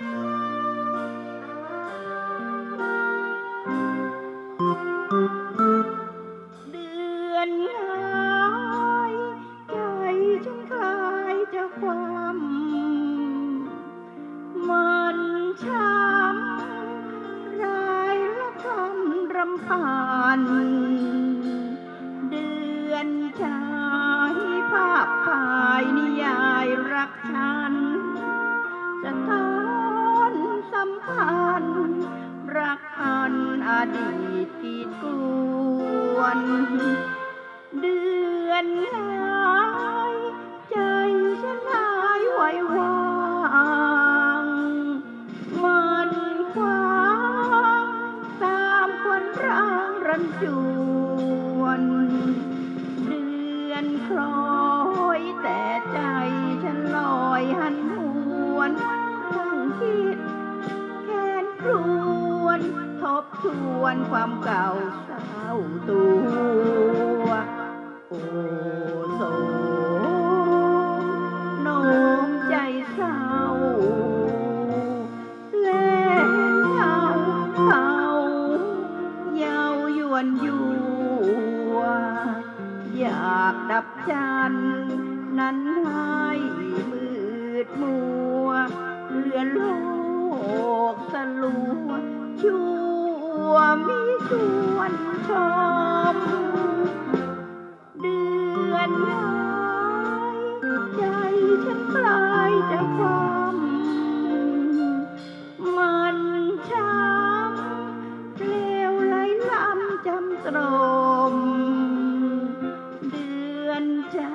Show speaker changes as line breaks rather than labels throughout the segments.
เดือนหายใจฉันคลายจากความมันช้ำรายละคำรำพันเดือนชายภาพถ่ายนิยายรักฉัน ดีตกีดกวน เดือนหายใจฉันหายไหววางมันควางตามคนร่างรันจวน เดือนคล้อยแต่ใจ บทวนความเก่าเศร้าตัว โอโสมโน้มใจเศร้า แล่นเขาเขาเยาวยวนอยัวอยากดับจันนั้นให้มืดมัว เลือนโลกสลัวชั่ว มิชวนชม เดือนหายใจฉันคลายจากความมันช้ำเลวไหลล้ำจำตรม เดือนจ้า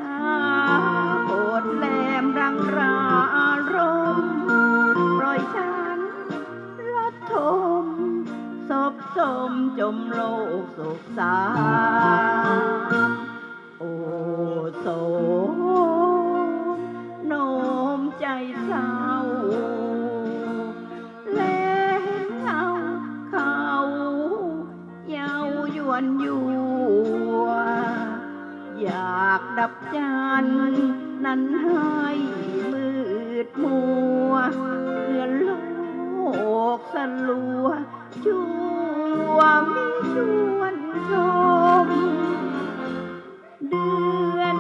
โปรดแหลมรังรา จมโลกโศกสา โอโสมโน้มใจเศร้า แลเงาเขาเยาวยวนอยัวอยากดับจันนั้นห้มื ว ชั่วมิชวนชม เดือน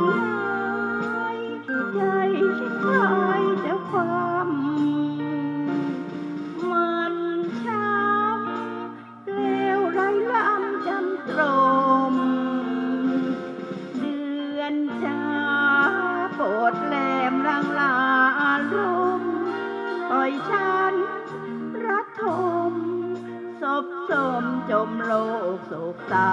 หายใจฉันคลายจากความมันช้ำเลวไรล้ำจำตรม เดือนจ้าโปรดแหลมรังลาอารมปล่อยฉัน จมโลกสุกสา